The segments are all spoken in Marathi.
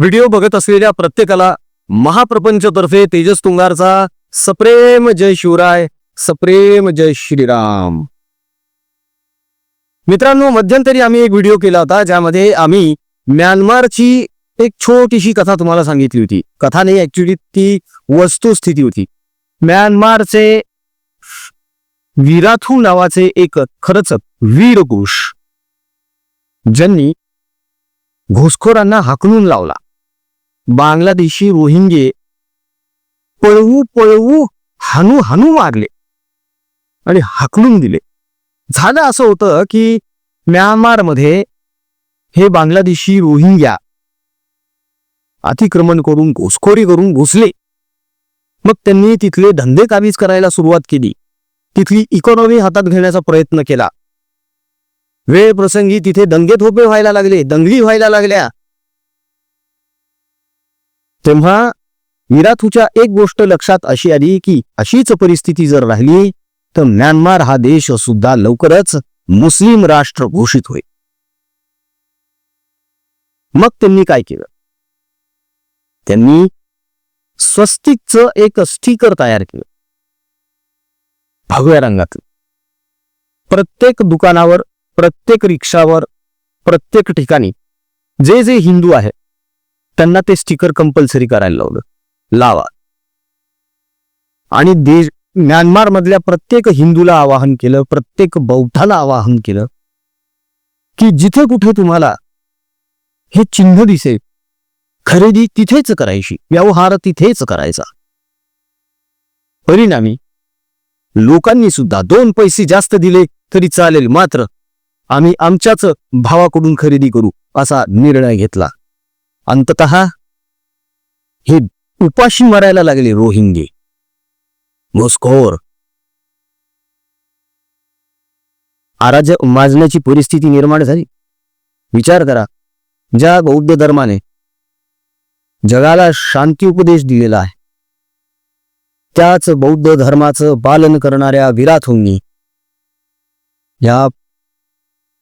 व्हिडिओ बघत असलेल्या प्रत्येकाला महाप्रपंचतर्फे तेजस तुंगारचा सप्रेम जय शिवराय सप्रेम जय श्रीराम. मित्रांनो मध्यंतरी आम्ही एक व्हिडिओ केला होता ज्यामध्ये आम्ही म्यानमारची एक छोटीशी कथा तुम्हाला सांगितली होती. कथा नाही ऍक्च्युली ती वस्तुस्थिती होती. म्यानमारचे विराथू नावाचे एक खरंच वीरघोष ज्यांनी घुसखोरांना हाकलून लावला. बांगलादेशी रोहिंगे पळवू पळवू हानू हानू मारले आणि हाकलून दिले. झालं असं होतं की म्यानमारमध्ये हे बांगलादेशी रोहिंग्या अतिक्रमण करून घुसखोरी करून घुसले. मग त्यांनी तिथले धंदे काबीज करायला सुरुवात केली. तिथली इकॉनॉमी हातात घेण्याचा प्रयत्न केला. वेळ प्रसंगी तिथे दंगे थोपे व्हायला लागले दंगली व्हायला लागल्या. तेव्हा विराथूच्या एक गोष्ट लक्षात अशी आली की अशीच परिस्थिती जर राहिली तर म्यानमार हा देश सुद्धा लवकरच मुस्लिम राष्ट्र घोषित होईल. मग त्यांनी काय केलं? त्यांनी स्वस्तिकचं एक स्टिकर तयार केलं. भगव्या रंगातलं प्रत्येक दुकानावर प्रत्येक रिक्षावर प्रत्येक ठिकाणी जे जे हिंदू आहेत त्यांना ते स्टिकर कंपल्सरी करायला लावलं. लावा. आणि देश म्यानमार मधल्या प्रत्येक हिंदूला आवाहन केलं प्रत्येक बौद्धाला आवाहन केलं की जिथे कुठे तुम्हाला हे चिन्ह दिसे खरेदी तिथेच करायची व्यवहार तिथेच करायचा. परिणामी लोकांनी सुद्धा दोन पैसे जास्त दिले तरी चालेल मात्र आम्ही आमच्याच भावाकडून खरेदी करू असा निर्णय घेतला. अंतत हे उपाशी मरायला लागले रोहिंगे. घुसखोर. आराज माजण्याची परिस्थिती निर्माण झाली. विचार करा ज्या बौद्ध धर्माने जगाला शांती उपदेश दिलेला आहे त्याच बौद्ध धर्माचं पालन करणाऱ्या विराथोंनी या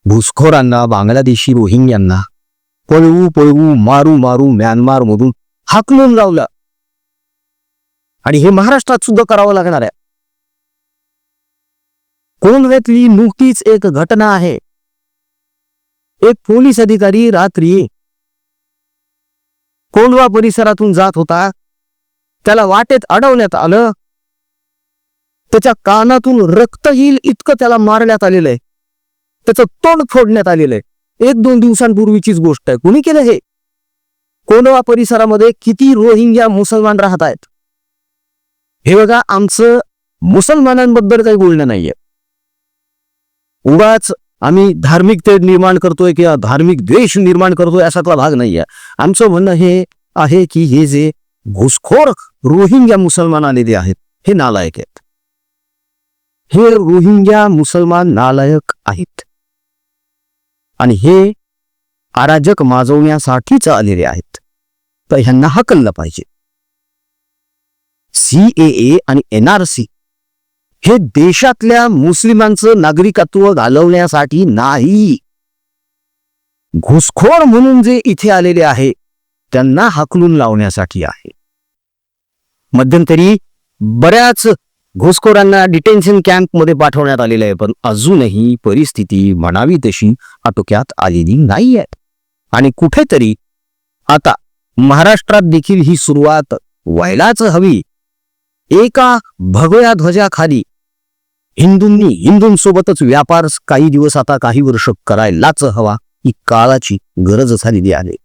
घुसखोरांना बांगलादेशी रोहिंग्यांना पळवू पळवू मारू मारू म्यानमार मधून हाकलून लावलं. आणि हे महाराष्ट्रात सुद्धा करावं लागणार आहे. कोणव्यातली नुकतीच एक घटना आहे. एक पोलीस अधिकारी रात्री कोंडवा परिसरातून जात होता. त्याला वाटेत अडवण्यात आलं. त्याच्या कानातून रक्त येईल इतकं त्याला मारण्यात आलेलं आहे. त्याचं तोंड फोडण्यात आलेलं आहे. एक दोन दिवसांपूर्वीचीच गोष्ट आहे. कुणी केलं हे? कोंडवा परिसरामध्ये किती रोहिंग्या मुसलमान राहत आहेत? हे बघा आमचं मुसलमानांबद्दल काही बोलणं नाहीये. उगाच आम्ही धार्मिक तेढ निर्माण करतोय किंवा धार्मिक द्वेष निर्माण करतोय असातला भाग नाहीये. आमचं म्हणणं हे आहे की हे जे घुसखोर रोहिंग्या मुसलमान आलेले आहेत हे नालायक आहेत. हे रोहिंग्या मुसलमान नालायक आहेत. आणि हे अराजक माजवण्यासाठीच आलेले आहेत. तर ह्यांना हकललं पाहिजे. सीएए आणि एनआरसी हे देशातल्या मुस्लिमांचं नागरिकत्व घालवण्यासाठी नाही. घुसखोर म्हणून जे इथे आलेले आहे त्यांना हाकलून लावण्यासाठी आहे. मध्यंतरी बऱ्याच घुसखोरांना डिटेन्शन कॅम्पमध्ये पाठवण्यात आलेलं आहे पण अजूनही परिस्थिती म्हणावी तशी आटोक्यात आलेली नाहीये. आणि कुठेतरी आता महाराष्ट्रात देखील ही सुरुवात व्हायलाच हवी. एका भगव्या ध्वजाखाली हिंदूंनी हिंदूंसोबतच व्यापार काही दिवस आता काही वर्ष करायलाच हवा ही काळाची गरज झालेली आहे.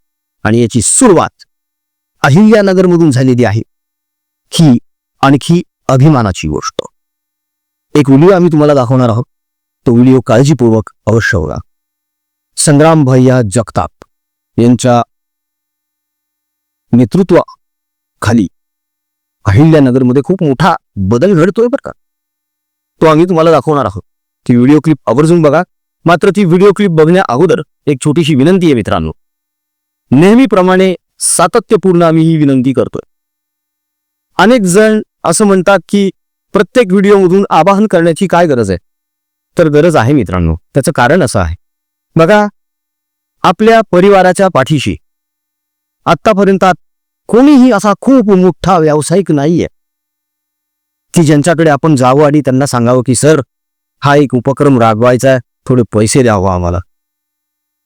आणि याची सुरुवात अहिल्यानगरमधून झालेली आहे. ही आणखी अभिमानाची गोष्ट. एक व्हिडिओ आम्ही तुम्हाला दाखवणार आहोत. तो व्हिडिओ काळजीपूर्वक अवश्य बघा. संग्राम भैया जगताप यांच्या नेतृत्वाखाली अहिल्यानगरमध्ये खूप मोठा बदल घडतोय बरं का. तो आम्ही तुम्हाला दाखवणार आहोत. ती व्हिडिओ क्लिप आवर्जून बघा. मात्र ती व्हिडिओ क्लिप बघण्या अगोदर एक छोटीशी विनंती आहे मित्रांनो. नेहमीप्रमाणे सातत्यपूर्ण आम्ही ही विनंती करतोय. अनेक जण असं म्हणतात की प्रत्येक व्हिडिओमधून आवाहन करण्याची काय गरज आहे? तर गरज आहे मित्रांनो. त्याचं कारण असं आहे. बघा आपल्या परिवाराच्या पाठीशी आतापर्यंत कोणीही असा खूप मोठा व्यावसायिक नाहीये. की ज्यांच्याकडे आपण जावं आणि त्यांना सांगावं की सर हा एक उपक्रम राबवायचा आहे. थोडे पैसे द्यावं आम्हाला.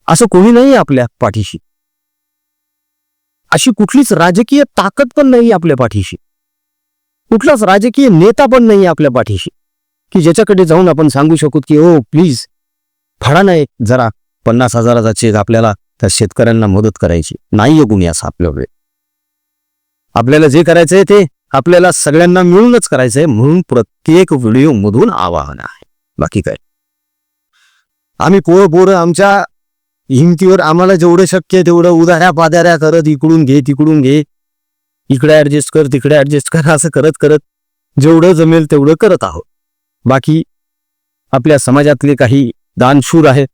असं कोणी नाही आपल्या पाठीशी. अशी कुठलीच राजकीय ताकद पण नाही आपल्या पाठीशी. कुठलाच राजकीय नेता पण नाही आपल्या पाठीशी. की ज्याच्याकडे जाऊन आपण सांगू शकू की ओ प्लीज फडा नाही जरा पन्नास हजाराचा चेक आपल्याला त्या शेतकऱ्यांना मदत करायची. नाहीये गुणी असं आपल्याकडे आपल्याला जे करायचंय ते आपल्याला सगळ्यांना मिळूनच करायचंय म्हणून प्रत्येक व्हिडिओ मधून आवाहन आहे. बाकी काय? आम्ही पोरं पोरं आमच्या हिमतीवर आम्हाला जेवढं शक्य तेवढं उदाऱ्या पादाऱ्या करत इकडून घे तिकडून घे. इकडे ऍडजस्ट कर तिकडे ऍडजस्ट कर असं करत करत जेवढं जमेल तेवढं करत आहोत. बाकी आपल्या समाजातले काही दानशूर आहेत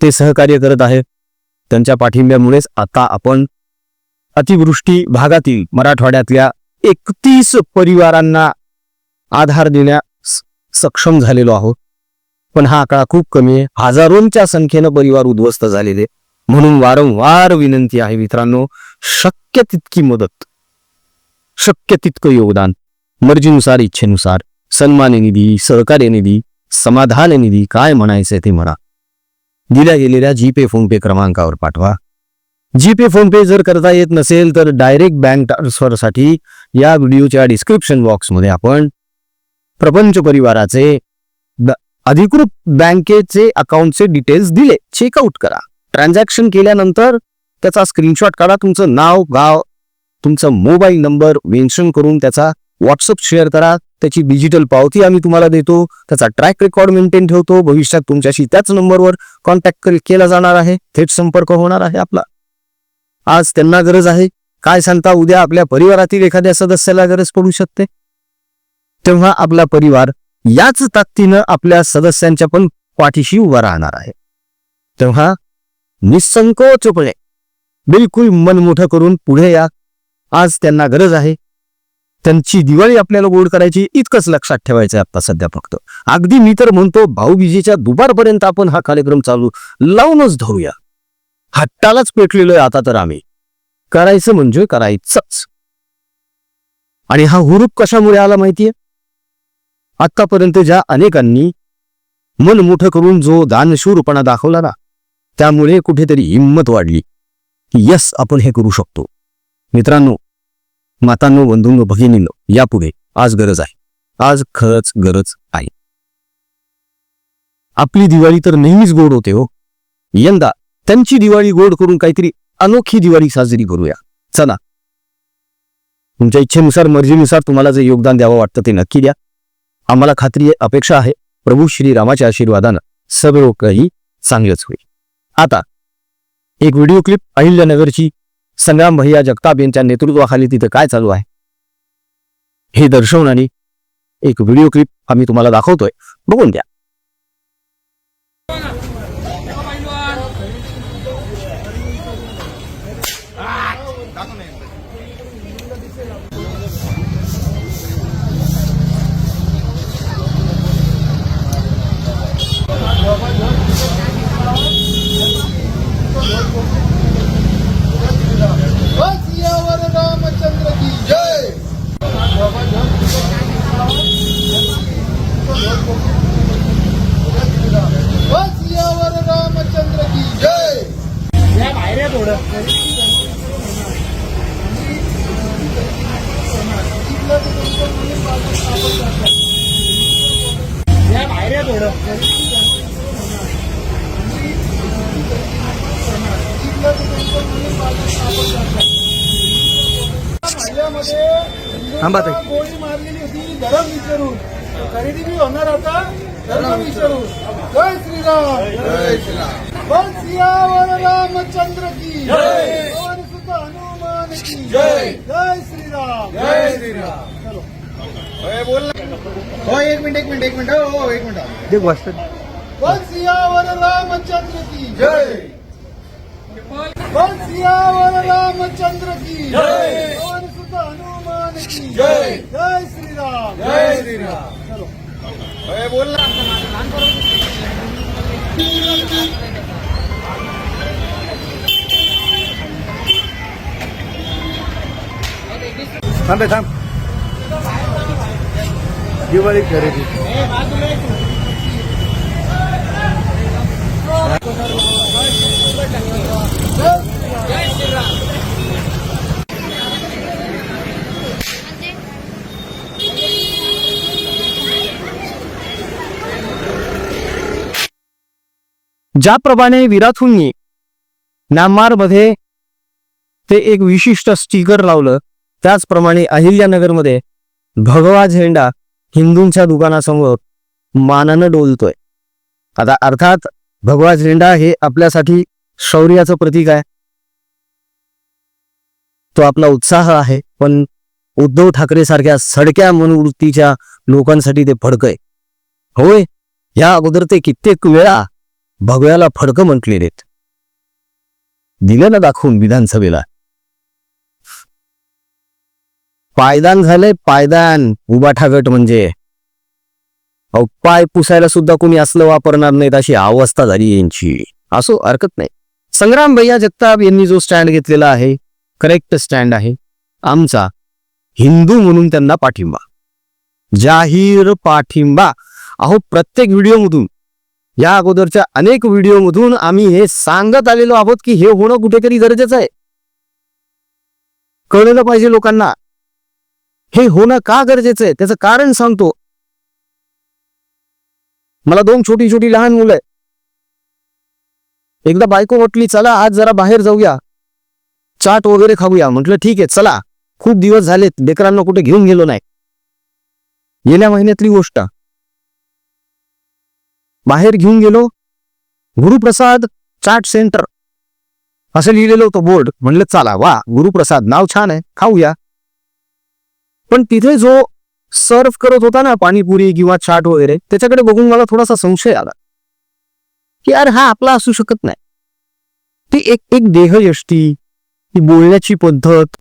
ते सहकार्य करत आहेत. त्यांच्या पाठिंब्यामुळेच आता आपण अतिवृष्टी भागातील मराठवाड्यातल्या एकतीस परिवारांना आधार देण्यास सक्षम झालेलो आहोत. पण हा आकडा खूप कमी आहे. हजारोंच्या संख्येनं परिवार उद्ध्वस्त झालेले म्हणून वारंवार विनंती आहे मित्रांनो शक्य तितकी मदत. शक्य तितकं योगदान. मर्जीनुसार इच्छेनुसार सन्मान निधी सहकार्य निधी समाधान निधी काय म्हणायचंय ते म्हणा. दिल्या गेलेल्या जीपे फोनपे क्रमांकावर पाठवा. जीपे फोनपे जर करता येत नसेल तर डायरेक्ट बँक ट्रान्सफरसाठी या व्हिडिओच्या डिस्क्रिप्शन बॉक्समध्ये आपण प्रपंच परिवाराचे अधिकृत बँकेचे अकाउंटचे डिटेल्स दिले. चेकआउट करा. ट्रान्झॅक्शन केल्यानंतर त्याचा स्क्रीनशॉट काढा. तुमचं नाव गाव तुमचा मोबाईल नंबर मेन्शन करून त्याचा व्हॉट्सअप शेअर करा. त्याची डिजिटल पावती आम्ही तुम्हाला देतो. त्याचा ट्रॅक रेकॉर्ड मेंटेन ठेवतो. भविष्यात तुमच्याशी त्याच नंबरवर कॉन्टॅक्ट केला जाणार आहे. थेट संपर्क होणार आहे आपला. आज त्यांना गरज आहे. काय सांगता उद्या आपल्या परिवारातील एखाद्या सदस्याला गरज पडू शकते? तेव्हा आपला परिवार याच ताकदीनं आपल्या सदस्यांच्या पण पाठीशी उभा राहणार आहे. तेव्हा निसंकोचपणे बिलकुल मन मोठं करून पुढे या. आज त्यांना गरज आहे. त्यांची दिवाळी आपल्याला गोड करायची इतकंच लक्षात ठेवायचं आहे आता सध्या फक्त. अगदी मी तर म्हणतो भाऊबीजेच्या दुपारपर्यंत आपण हा कार्यक्रम चालू लावूनच धरूया. हट्टालाच पेटलेलोय आता तर आम्ही. करायचं म्हणजे करायचंच. आणि हा हुरूप कशामुळे आला माहितीये? आतापर्यंत ज्या अनेकांनी मन मोठं करून जो दानशूरपणा दाखवला ना त्यामुळे कुठेतरी हिंमत वाढली. की यस आपण हे करू शकतो. मित्रांनो मातांनो बंधूंनो भगिनींनो यापुढे आज गरज आहे. आज खरंच गरज आहे. आपली दिवाळी तर नेहमीच गोड होते हो. यंदा त्यांची दिवाळी गोड करून काहीतरी अनोखी दिवाळी साजरी करूया. चला. तुमच्या इच्छेनुसार मर्जीनुसार तुम्हाला जे योगदान द्यावं वाटतं ते नक्की द्या. आम्हाला खात्री आहे अपेक्षा आहे. प्रभू श्रीरामाच्या आशीर्वादानं सर्व काही चांगलंच होईल. आता एक व्हिडिओ क्लिप अहिल्यानगरची संग्राम भैया जगताप यांच्या नेतृत्वाखाली तिथे काय चालू आहे? हे दर्शवणारी एक व्हिडिओ क्लिप आम्ही तुम्हाला दाखवतोय. बघून द्या थांबा ताई. गोळी मारलेली होती? धर्म विचारून. खरेदी बी होणार आता. धर्म विचारून. जय श्रीराम. जय श्रीराम. बस यावर रामचंद्र की. जय. सुद्धा हनुमान की. जय. जय श्रीराम. जय श्रीराम. चलो. हो एक मिनिट एक मिनिट एक मिनिट. हो एक मिनिट. बस यावर रामचंद्र की. जय. बस यावर रामचंद्र की. जय. हनुमान की जय जय श्रीराम. जय श्रीराम. चलो. थांबे थांब. दिवाळी खरेदी. ज्याप्रमाणे विराथुंनी म्यानमारमध्ये ते एक विशिष्ट स्टिकर लावलं त्याचप्रमाणे अहिल्यानगरमध्ये भगवा झेंडा हिंदूंच्या दुकानासमोर मानानं डोलतोय. आता अर्थात भगवा झेंडा हे आपल्यासाठी शौर्याचं प्रतीक आहे. तो आपला उत्साह आहे पण उद्धव ठाकरे सारख्या सडक्या मनोवृत्तीच्या लोकांसाठी ते फडकय. होय या अगोदर ते कित्येक वेळा भगव्याला फडकं म्हटलेलेत. दिलं ना दाखवून विधानसभेला. पायदान झालंय पायदान उबाठा गट म्हणजे. अहो, पाय पुसायला सुद्धा कोणी असलं वापरणार नाहीत अशी अवस्था झाली यांची. असो हरकत नाही. संग्राम भैया जगताप यांनी जो स्टँड घेतलेला आहे करेक्ट स्टँड आहे. आमचा हिंदू म्हणून त्यांना पाठिंबा. जाहीर पाठिंबा. अहो प्रत्येक व्हिडिओमधून या अगोदरच्या अनेक व्हिडिओमधून आम्ही हे सांगत आलेलो आहोत की हे होणं कुठेतरी गरजेचं आहे. कळलं पाहिजे लोकांना. हे होणं का गरजेचं आहे? त्याचं कारण सांगतो. मला दोन छोटी छोटी लहान मुलं आहे एकदा बायको म्हटली चला आज जरा बाहेर जाऊया. चाट वगैरे खाऊया. म्हटलं ठीक आहे चला. खूप दिवस झालेत लेकरांना कुठे घेऊन गेलो नाही. गेल्या महिन्यातली गोष्ट. बाहेर घेऊन गेलो. गुरुप्रसाद चाट सेंटर. असं लिहिलेलं होतं बोर्ड. म्हणलं चला वा गुरुप्रसाद नाव छान आहे खाऊया. पण तिथे जो सर्व करत होता ना पाणीपुरी किंवा चाट वगैरे त्याच्याकडे बघून मला थोडासा संशय आला. की यार हा आपला असू शकत नाही. ती एक एक देहयष्टी ती बोलण्याची पद्धत.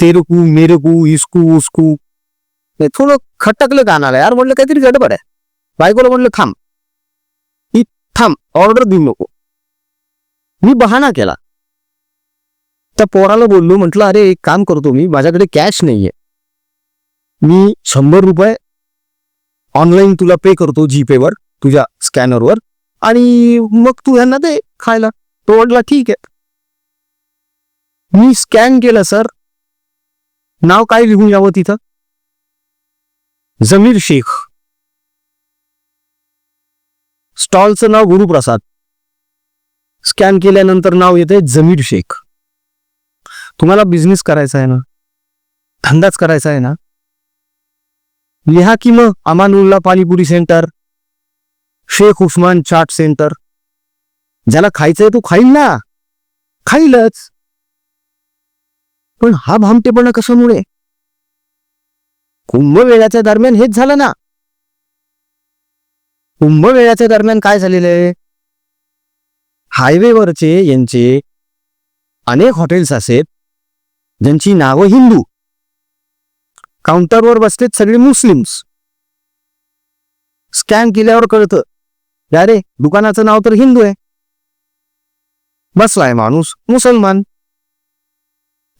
तेरकू मेरकू इस्कू उस्कू. थोडं खटकलं कानाला यार म्हटलं काहीतरी गडबड आहे. बायकोला म्हटलं थांब. ही थांब. ऑर्डर देऊ नको. मी बहाणा केला. त्या पोराला बोललो म्हटलं अरे एक काम करतो मी. माझ्याकडे कॅश नाहीये. मी शंभर रुपये ऑनलाईन तुला पे करतो जीपेवर तुझ्या स्कॅनरवर आणि मग तू ह्यांना दे खायला. तो म्हटला ठीक आहे. मी स्कॅन केलं सर नाव काय लिहून यावं तिथं? जमीर शेख. स्टॉलचं नाव गुरुप्रसाद. स्कॅन केल्यानंतर नाव येते जमीर शेख. तुम्हाला बिझनेस करायचा आहे ना? धंदाच करायचा आहे ना? लिहा की मग अमानुल्ला पाणीपुरी सेंटर शेख उस्मान चाट सेंटर ज्याला खायचंय तो खाईल ना? खाईलच. पण हा भामटेपणा कशामुळे? कुंभमेळ्याच्या दरम्यान हेच झालं ना? कुंभमेळ्याच्या दरम्यान काय झालेलं आहे? हायवेवरचे यांचे अनेक हॉटेल्स असेत ज्यांची नावं हिंदू. काउंटरवर बसलेत सगळे मुस्लिम्स. स्कॅन केल्यावर कळतं या रे दुकानाचं नाव तर हिंदू आहे. बसलाय माणूस मुसलमान.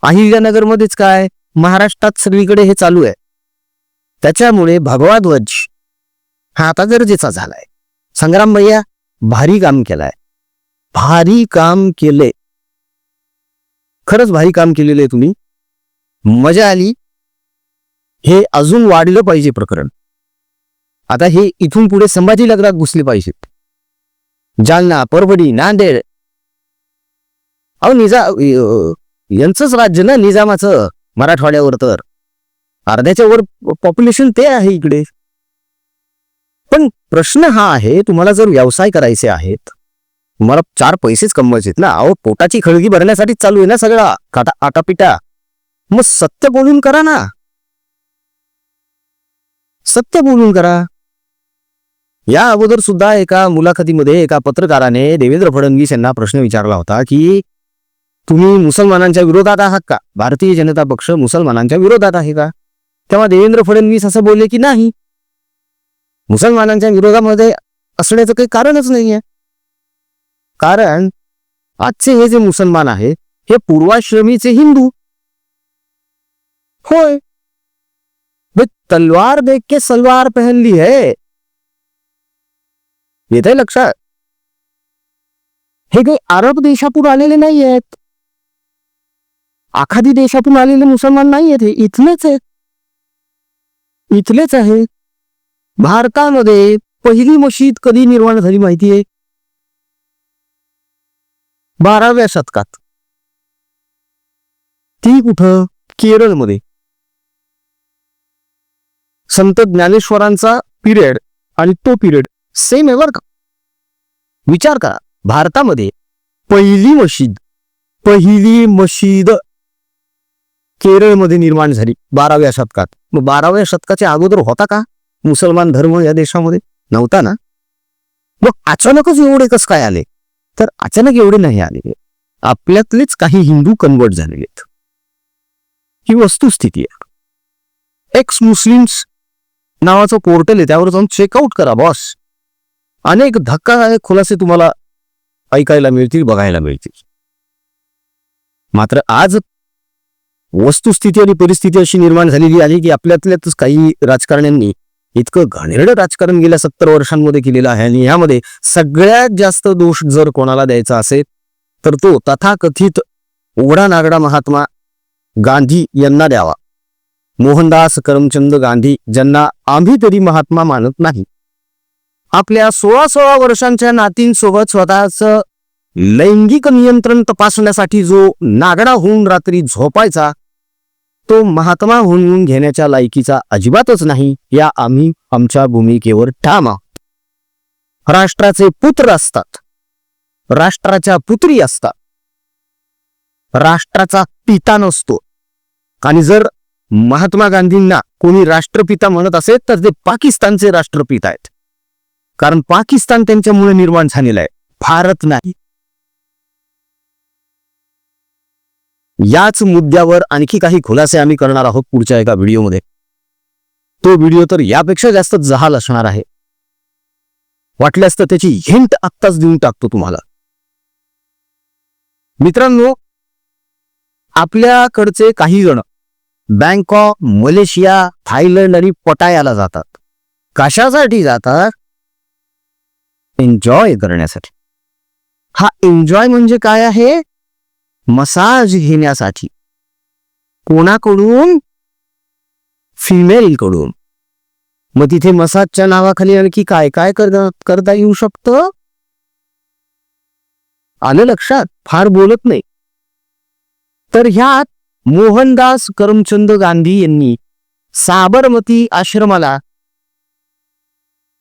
अहिल्यानगरमध्येच काय महाराष्ट्रात सगळीकडे हे चालू आहे. त्याच्यामुळे भगवा ध्वज हा आता गरजेचा झालाय. संग्राम भैया भारी काम केलाय. भारी काम केलंय खरंच भारी काम केलेलं आहे तुम्ही. मजा आली. हे अजून वाढलं पाहिजे प्रकरण. आता हे इथून पुढे संभाजी लग्नात घुसले पाहिजेत जालना परभणी नांदेड. अहो निजा यांचंच राज्य ना निजामाचं मराठवाड्यावर तर. अर्ध्याच्या वर पॉप्युलेशन ते आहे इकडे. पण प्रश्न हा आहे तुम्हाला जर व्यवसाय करायचे आहेत तुम्हाला चार पैसेच कमवायचे ना? अहो पोटाची खळगी भरण्यासाठी चालू आहे ना सगळा. काटा आटापिटा. मग सत्य बोलून करा ना. सत्य बोलून करा. या अगोदर सुद्धा एका मुलाखतीमध्ये एका पत्रकाराने देवेंद्र फडणवीस यांना प्रश्न विचारला होता की तुम्ही मुसलमानांच्या विरोधात आहात का? भारतीय जनता पक्ष मुसलमानांच्या विरोधात आहे का? तेव्हा देवेंद्र फडणवीस असं बोलले की नाही. मुसलमानांच्या विरोधामध्ये असण्याचं काही कारणच नाहीये. कारण आजचे हे जे मुसलमान आहेत हे पूर्वाश्रमीचे हिंदू. होय. तलवार देख के सलवार पहनली है. येत आहे लक्षात? हे काही अरब देशातून आलेले नाही आहेत आखादी देशातून आलेले मुसलमान नाही आहेत हे इथलेच आहेत. इथलेच आहे भारतामध्ये पहिली मशीद कधी निर्माण झाली माहिती आहे बाराव्या शतकात. ती कुठं? केरळमध्ये. संत ज्ञानेश्वरांचा पिरियड आणि तो पिरियड सेम आहे का? विचार करा भारतामध्ये पहिली मशीद पहिली मशीद केरळमध्ये निर्माण झाली बाराव्या शतकात. मग बाराव्या शतकाच्या अगोदर होता का? मुसलमान धर्म या देशामध्ये नव्हता ना? मग अचानकच एवढे कस काय आले? तर अचानक एवढे नाही आले. आपल्यातलेच काही हिंदू कन्वर्ट झालेले आहेत. ही वस्तुस्थिती आहे. एक्स मुस्लिम्स नावाचं पोर्टल आहे त्यावर जाऊन चेकआउट करा बॉस अनेक धक्कादायक खुलासे तुम्हाला ऐकायला मिळतील बघायला मिळतील. मात्र आज वस्तुस्थिती आणि परिस्थिती अशी निर्माण झालेली आहे की आपल्यातल्यातच काही राजकारण्यांनी इतकं घाणेरडं राजकारण गेल्या सत्तर वर्षांमध्ये केलेलं आहे आणि यामध्ये सगळ्यात जास्त दोष जर कोणाला द्यायचा असेल तर तो तथाकथित उघडा नागडा महात्मा गांधी यांना द्यावा. मोहनदास करमचंद गांधी ज्यांना आम्ही तरी महात्मा मानत नाही. आपल्या सोळा सोळा वर्षांच्या नातींसोबत स्वतःच लैंगिक नियंत्रण तपासण्यासाठी जो नागडा होऊन रात्री झोपायचा तो महात्मा होऊन घेण्याच्या लायकीचा अजिबातच नाही या आम्ही आमच्या भूमिकेवर ठाम आहोत. राष्ट्राचे पुत्र असतात. राष्ट्राच्या पुत्री असतात. राष्ट्राचा पिता नसतो. आणि जर महात्मा गांधींना कोणी राष्ट्रपिता म्हणत असेल तर ते पाकिस्तानचे राष्ट्रपिता आहेत. कारण पाकिस्तान त्यांच्यामुळे निर्माण झालेला आहे. भारत नाही. याच मुद्द्यावर आणखी काही खुलासे आम्ही करणार आहोत पुढच्या एका व्हिडिओमध्ये. तो व्हिडिओ तर यापेक्षा जास्त जहाल असणार आहे. वाटल्यास तर त्याची हिंट आत्ताच देऊन टाकतो तुम्हाला. मित्रांनो आपल्याकडचे काही जण बँकॉक मलेशिया थायलंड आणि पटायाला जातात. कशासाठी जातात? एन्जॉय करण्यासाठी. हा एन्जॉय म्हणजे काय आहे? मसाज घेण्यासाठी कोणाकडून? फिमेल कडून. मग तिथे मसाजच्या नावाखाली आणखी काय काय करता येऊ शकतं? आलं लक्षात? फार बोलत नाही. तर ह्यात मोहनदास करमचंद गांधी यांनी साबरमती आश्रमाला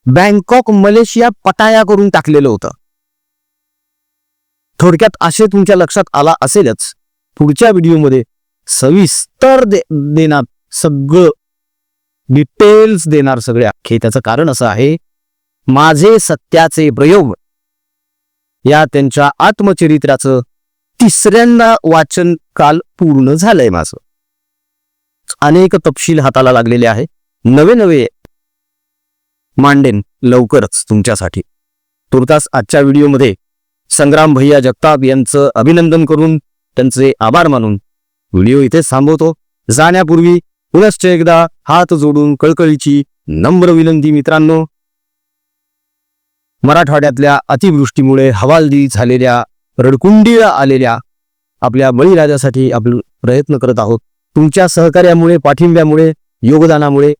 बँकॉक मलेशिया पटाया करून टाकलेलं होतं. थोडक्यात असे तुमच्या लक्षात आला असेलच. पुढच्या व्हिडिओमध्ये सविस्तर दे देणार सगळं डिटेल्स देणार सगळे अख्खे त्याचं कारण असं आहे माझे सत्याचे प्रयोग. या त्यांच्या आत्मचरित्राचं तिसऱ्यांदा वाचन काल पूर्ण झालंय माझं. अनेक तपशील हाताला लागलेले आहे. नवे नवे मांडेन लवकरच तुमच्यासाठी. तुर्तास आजच्या व्हिडिओमध्ये संग्राम भैया जगताप यांचं अभिनंदन करून त्यांचे आभार मानून व्हिडिओ इथेच थांबवतो. जाण्यापूर्वी पुनश्च एकदा हात जोडून कळकळीची नम्र विनंती मित्रांनो. मराठवाड्यातल्या अतिवृष्टीमुळे हवालदी झालेल्या रडकुंडीला आलेल्या आपल्या बळीराजासाठी आपण प्रयत्न करत आहोत. तुमच्या सहकार्यामुळे पाठिंब्यामुळे योगदानामुळे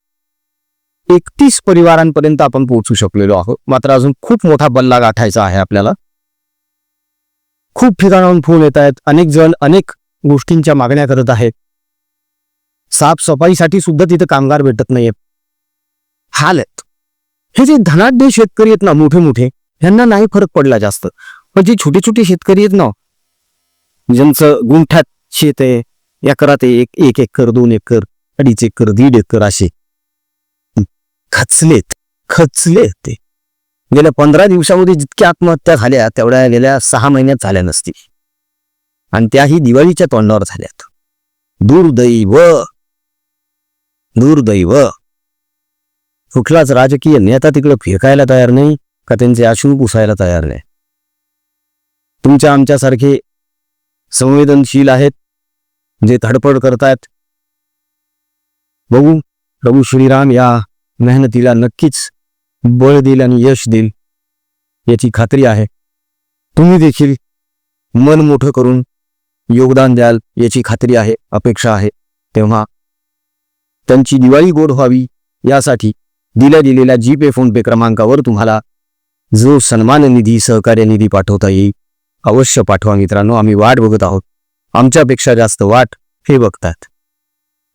एकतीस परिवारांपर्यंत आपण पोहोचू शकलेलो आहोत. मात्र अजून खूप मोठा बल्ला गाठायचा आहे आपल्याला. खूप ठिकाणाहून फोन येत आहेत अनेक जण अनेक गोष्टींच्या मागण्या करत आहेत. साफसफाईसाठी सुद्धा तिथे कामगार भेटत नाहीये हाल आहेत. हे जे धनाढ्य शेतकरी आहेत ना मोठे मोठे यांना नाही फरक पडला जास्त. पण जे छोटे छोटे शेतकरी आहेत ना ज्यांचं गुंठ्यात शेत आहे एकरात एक एक एकर दोन एकर अडीच एकर दीड एकर असे. खचलेत खचलेत ते. गेल्या पंधरा दिवसामध्ये जितक्या आत्महत्या झाल्या तेवढ्या गेल्या सहा महिन्यात झाल्या नसतील. आणि त्याही दिवाळीच्या तोंडावर झाल्यात. दुर्दैव. दुर्दैव. कुठलाच राजकीय नेता तिकडे फिरकायला तयार नाही का त्यांचे आशू पुसायला तयार नाही. तुमच्या आमच्यासारखे संवेदनशील आहेत जे धडपड करतायत बघू प्रभू श्रीराम या मेहनतीला नक्कीच बळ देईल आणि यश देईल याची खात्री आहे. तुम्ही देखील मन मोठं करून योगदान द्याल याची खात्री आहे अपेक्षा आहे. तेव्हा त्यांची दिवाळी गोड व्हावी यासाठी दिल्या गेलेल्या जी पे फोन पे क्रमांकावर तुम्हाला जो सन्मान निधी सहकार्य निधी पाठवता येईल अवश्य पाठवा मित्रांनो. आम्ही वाट बघत आहोत. आमच्यापेक्षा जास्त वाट हे बघतायत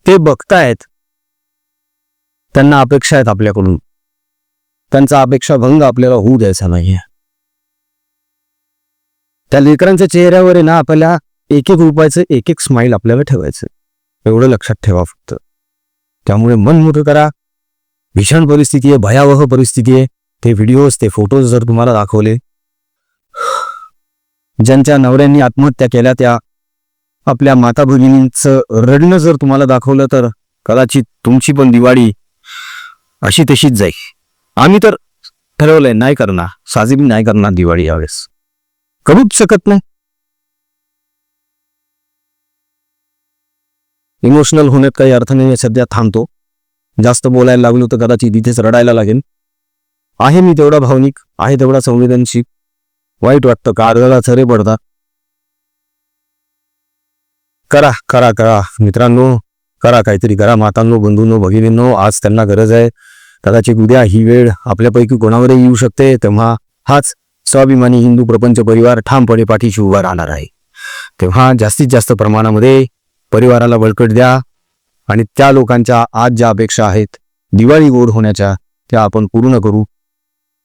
ते बघतायत. त्यांना अपेक्षा आहेत आपल्याकडून. त्यांचा अपेक्षा भंग आपल्याला होऊ द्यायचा नाहीये. त्या लेकरांच्या चेहऱ्यावर आहे ना आपल्याला एक एक रुपयाचं एक एक स्माईल आपल्याला ठेवायचं. एवढं लक्षात ठेवा फक्त. त्यामुळे मन मोठं करा. भीषण परिस्थिती आहे भयावह परिस्थिती आहे. ते व्हिडिओज ते फोटोज जर तुम्हाला दाखवले. ज्यांच्या नवऱ्यांनी आत्महत्या केल्या त्या आपल्या माता भगिनींचं रडणं जर तुम्हाला दाखवलं तर कदाचित तुमची पण दिवाळी अशी तशीच जाईल. आम्ही तर ठरवलंय नाही करणार. साजरी नाही करणार दिवाळी यावेळेस. करूच शकत नाही. इमोशनल होण्यात काही अर्थ नाही सध्या थांबतो. जास्त बोलायला लागलो तर कदाचित इथेच रडायला लागेल. आहे मी तेवढा भावनिक आहे तेवढा संवेदनशील. वाईट वाटतं कारगाला चरे पडतात. करा करा करा. मित्रांनो करा काहीतरी करा. मातांनो बंधूंनो भगिनींनो आज त्यांना गरज आहे. कदाचित उद्या ही वेळ आपल्यापैकी कोणावरही येऊ शकते तेव्हा हाच स्वाभिमानी हिंदू प्रपंच परिवार ठामपणे पाठीशी उभा राहणार आहे. तेव्हा जास्तीत जास्त प्रमाणामध्ये परिवाराला बळकट द्या आणि त्या लोकांच्या आज ज्या अपेक्षा आहेत दिवाळी गोड होण्याच्या त्या आपण पूर्ण करू.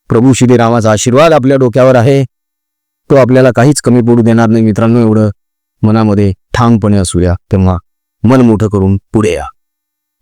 प्रभू श्रीरामाचा आशीर्वाद आपल्या डोक्यावर आहे. तो आपल्याला काहीच कमी पडू देणार नाही मित्रांनो एवढं मनामध्ये ठामपणे असूया तेव्हा मन मोठं करून पुढे या.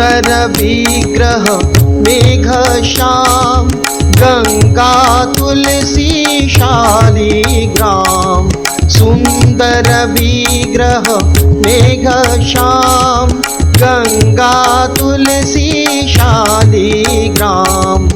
सुंदर विग्रह मेघ श्याम गङ्गा तुलसी शालिग्राम सुंदर विग्रह मेघ श्याम गङ्गा तुलसी शालिग्राम